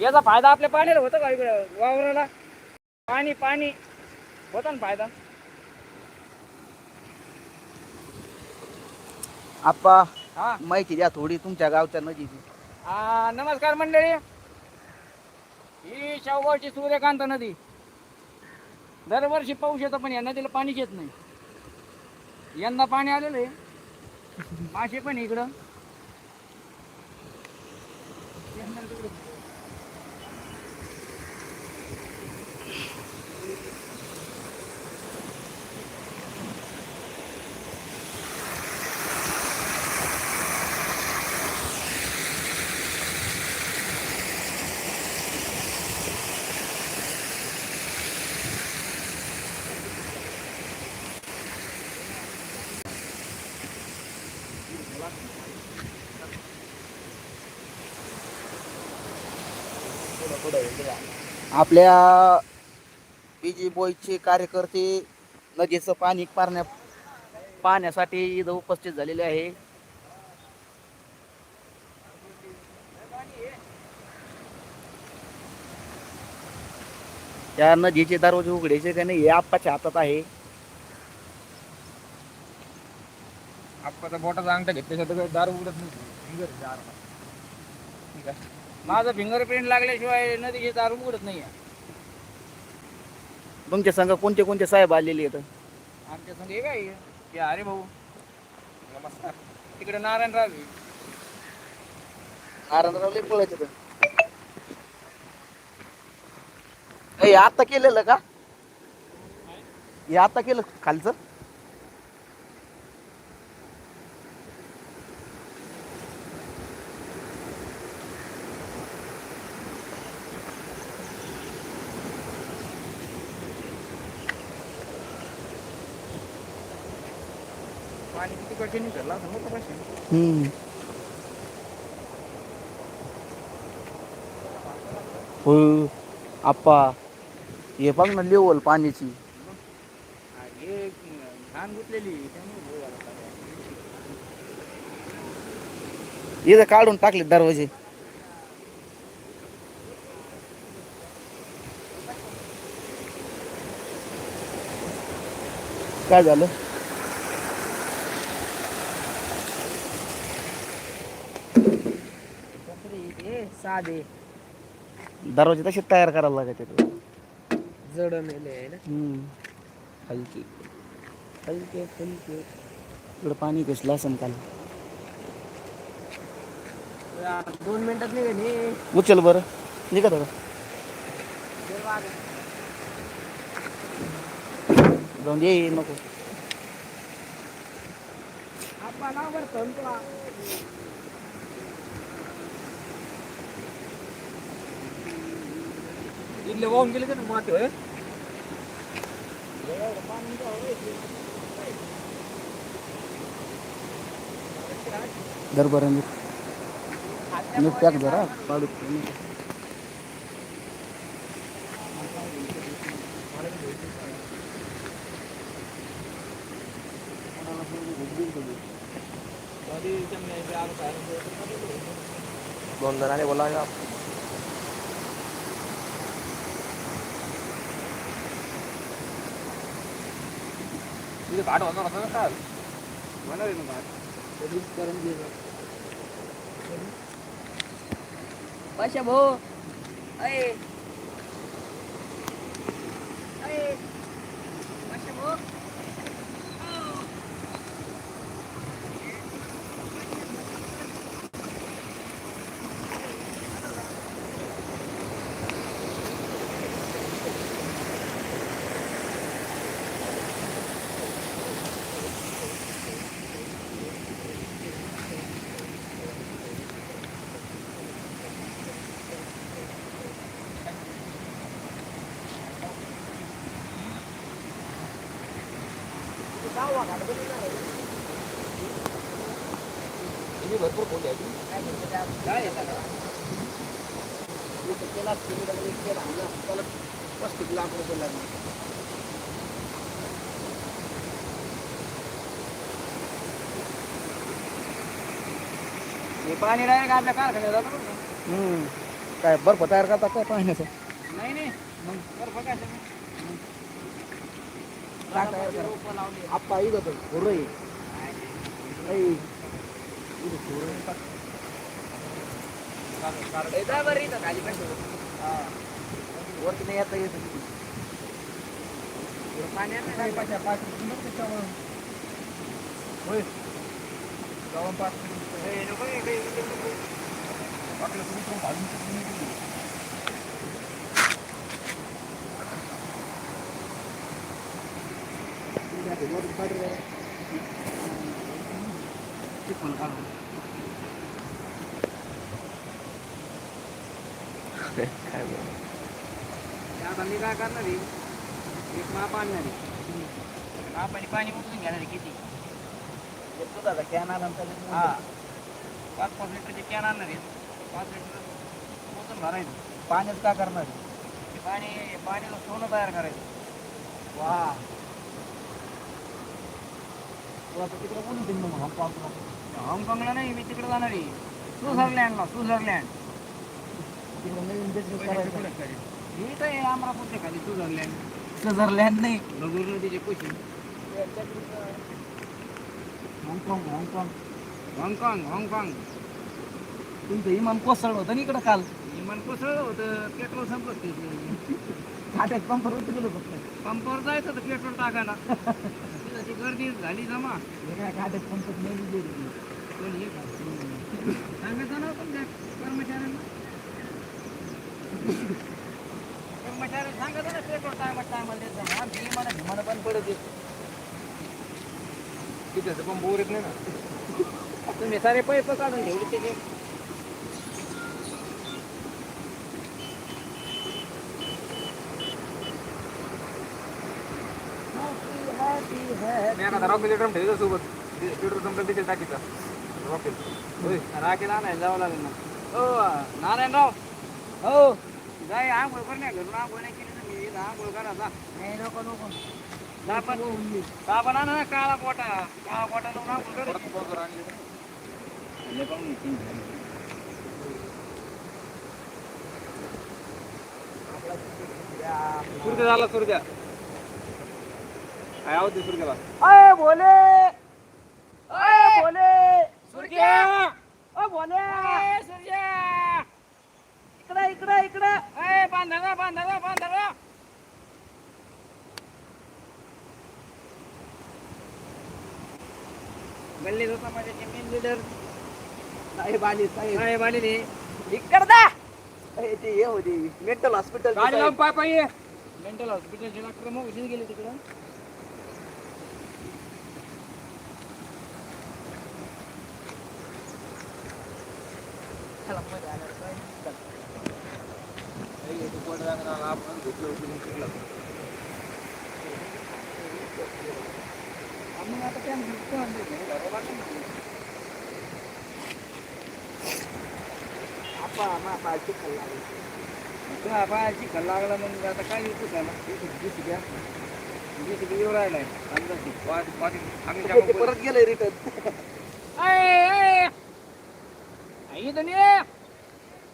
याचा फायदा आपल्या पाण्याला होतो का इकडं वावराला? पाणी पाणी. होता ना फायदा? आप्पा हा? माहिती द्या थोडी तुमच्या गावच्या नदीची. आ, नमस्कार मंडळी. ही शेवगावची सूर्यकांत नदी. दरवर्षी पाऊस येतो पण या नदीला पाणीच येत नाही. यंदा पाणी आलेलं आहे. मासे पण आहे इकडं. आपल्या बीजी बॉयचे कार्यकर्ते नदीचं पाणी पारण्या पाहण्यासाठी इथं उपस्थित झालेले आहे. त्या नदीचे दरवाजे उघडायचे का नाही हे आप्पाच्या हातात आहे. आप्पाचा बोटाचा अंगठा घेतल्याशिवाय तर दार उघडत नाही. दार आहे माझं फिंगरप्रिंट लागल्याशिवाय नदीची दार उघडत नाही तुमच्या संघ कोणते कोणते साहेब आलेले आहेत? आमच्या संग हे काय? हे अरे भाऊ. नमस्कार. तिकडे नारायणराव आहे. नारायणरावले पळायचे हे आता केलेलं का? हे आता केलं खालचं पाणी किती कठीण मोठं हम्म. हो आप्पा हे बघ ना लेवल पाण्याची. हा, घाण गुतलेली. त्यामुळे झालं सगळं. इथं काढून टाकले दरवाजे. काय झालं कपडे हे साधे. दरवाजे तसे तयार करायला लागत जड मेले आहे ना. हलकी. हलके फुलके. इकडं पाणी घुसलं असं काल. दोन मिनिटात निघाली उचल बरं. निघत होता जाऊन ये नको. आपण आवडतो ना तुला इथले वाहून गेले का माती होय दर बरं नीट नीट पॅक जरा. पाडू दोन जणांनी बोला तिथे घाट होणार होता ना काल होणार आहे ना भात. पाशा भाऊ अय अय भरपूर खोली आहे पस्तीस लाख रुपये लागले हे पाणी डायरेक्ट आपल्या कारखान्यात जातं. हम्म काय बर्फ तयार करता काय पाण्याचं नाही नाही मग बरं बघायचं ना. काय तयार करा? रोपं लावली. आप्पा इथं तर खोरं आहे. ऐ, इथं खोरं आहे. ए, जा बरं इथं खाली बस. वरती नाही येता येत. पाण्यात नाही काय पाहिजे पाच मिनिटं त्याच्यावर. होय जाऊन पाच मिनिटं. ए, नको हे, काही विचारू नको. आपलं तुम्ही तो घालून तुम्ही गेली. काय बोलू? आता मी काय करणार आहे एक माप आणणार. आहे मापाने पाणी उचलून घेणार आहे किती? एक दुधाचा कॅन त्याला. हा. पाच पाच लिटरचे कॅन आणणार. आहे पाच लिटर उचलून भरायचं. पाण्यात का करणार? ते पाणी पाणीला सोनं तयार करायचं. वा. तिकडे कोणी दिलं मग. हाँगकाँगला नाही मी तिकडे जाणार आहे. स्वित्झर्लंडला स्वित्झर्लंड. तिकडे नवीन बिझनेस करायचा. मी तर आहे अमरापूरच्या खाली स्वित्झर्लंड. स्वित्झर्लंड नाही. लगूर नदीचे कुशी हाँगकाँग हाँगकाँग. हाँगकाँग हाँगकाँग. तुमचं इमान कोसळलं होतं ना इकडं काल? विमान कोसळलं होतं पेट्रोल संपत पंपर होतं गेलो फक्त. पंपावर जायचं होतं पेट्रोल टाकायला. ती गर्दी झाली जमा. हे काय फाट्यात नाही सांगायचं ना पण त्या कर्मचाऱ्यांना. कर्मचारी सांगायचं ना पेट्रोल टायमात टायमाला देत आमची विमानं पण पडत येत तिथं पण बोर येत नाही ना. तुम्ही सारे पैसे काढून ठेवले त्याचे मी एखादा रॉकेल ड्रम ठेवतो सोबत. पेट्रोल संपलं तिथे टाकीचा रॉकेल होय राखेला आणायला जावं लागेल ना. हो नारायणराव. हो. जाय आंघोळ कर नाही घरून आंघोळ नाही केली तर मी आंघोळ करा जा. नाही नको नको. साबण साबण आणा ना काळा पोटा. काळा पोटा लावून आंघोळ कर. आणली सूर्य झाला सूर्या अय बोले अय बोले सूर्या अ बोले ए, सूर्या इकडं इकडं इकडं! ए बांधा बांधा बांधा गल्लीत होता माझ्या मेन लीडर साहेब आले साहेब. साहेब आलेले. इकडं दा अय, ते हे होते. मेंटल हॉस्पिटल गाडी लावून पाय पाहिजे मेंटल हॉस्पिटलचे डॉक्टर मग गेले तिकडं आम्ही तुला खल लागला मग आता काय येतो त्याला दिसू द्या वीस येऊ राहिलाय आम्ही परत गेले रिटर्न इथं ये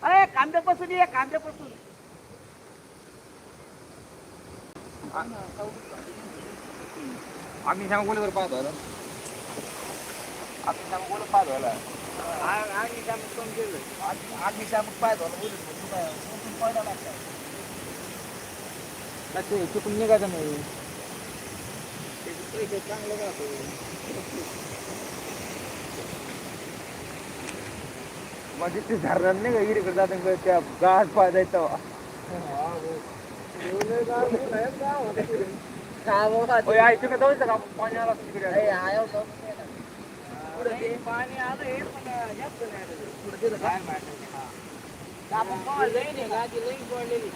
अरे कांद्यापासून ये कांद्यापासून. आम्ही सांगू कोणी पाहतो आता. आपण सांगू बोलत पाय धुवायला आम्ही सांगू पाय धुवायला बोलत होतो काय उठून पळायला लागतं. नाही, चुकून निघायचं नाही चांगले म्हणजे ते धरणार नाही का इकडे जातं त्या गाठ पाय जायचं काय बाबा ओय, आई, तिकडे जायचं का पाणी आला असतं तिकडे अरे, आया होता. पुढे ते पाणी आलंय पण जास्त नाही आलं. पुढे गेलं का? काय माहिती, हा. तर आपण पाहायला जाईन हे गाडी लईन पडलेली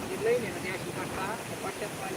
ती लईन आहे ना ती अशी पट्टा त्या पट्ट्यात पाणी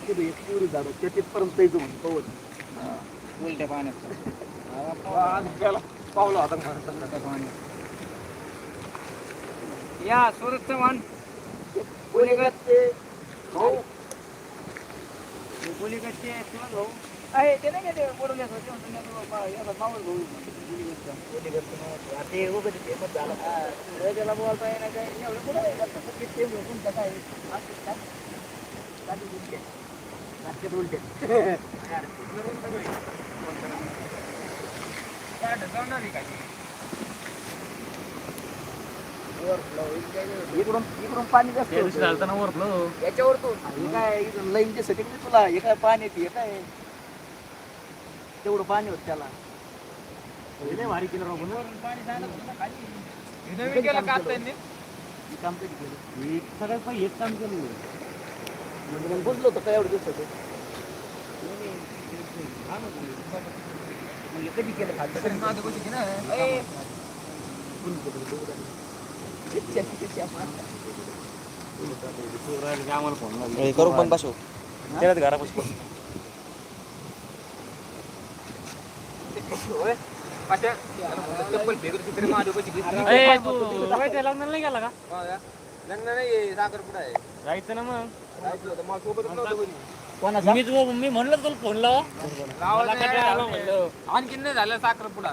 ते बी एक पुरी झाड ते तिथपर्यंत उलट्या पाण्यात. आज गेला पावला होता माणसाला. या सुरत चव्हाण. कोणीकडे भाऊ. कोलीकडचे सुरत भाऊ. आहे ते नाही का ते बोलवले तो मावस भाऊ कोलीकडचा. ते? उगाच फेमस झाला हा, त्याला बोलता येणार काय एवढं कुठं आहे? आता सगळे आहे? काय इकडून इकडून पाणी जास्त होतं. याच्यावर तू हे काय इथं लाईन दिसत नाही तुला हे काय पाणी येते हे काय तेवढं पाणी होत त्याला हे लय भारी केलं राव पण. पाणी जाणं तुला खाली. हे नवीन केलं का आता यांनी? काम कधी केलं सगळ्यात पहिले हेच काम केलं म्हणजे मग बुजलं होतं काय एवढं दिसत म्हणजे कधी केलं करू पण बसव. त्याला घरापासून होय. अशा चप्पल फेकत तरी माझ्या. लग्नाला नाही गेला का? हा का? लग्न नाही साखरपुडा आहे. जायचं ना मग. जायचं होतं, मला सोबतच नव्हतं कोणी. कोणाचा? मी तू मी म्हणलं तुला फोन लावा लावायचं मला काय नाही, आलं. म्हणलं. आणखीन नाही झालं साखरपुडा